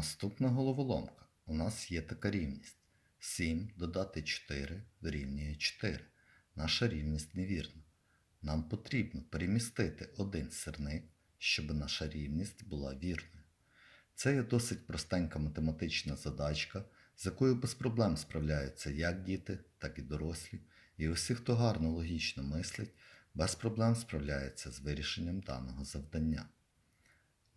Наступна головоломка. У нас є така рівність. 7 додати 4 дорівнює 4. Наша рівність невірна. Нам потрібно перемістити один сирник, щоб наша рівність була вірною. Це є досить простенька математична задачка, з якою без проблем справляються як діти, так і дорослі, і усі, хто гарно логічно мислить, без проблем справляється з вирішенням даного завдання.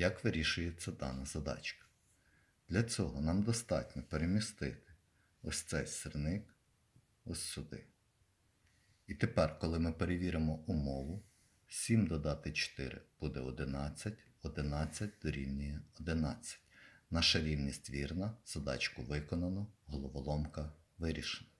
Як вирішується дана задачка? Для цього нам достатньо перемістити ось цей сирник ось сюди. І тепер, коли ми перевіримо умову, 7 додати 4 буде 11, 11 дорівнює 11. Наша рівність вірна, задачку виконано, головоломка вирішена.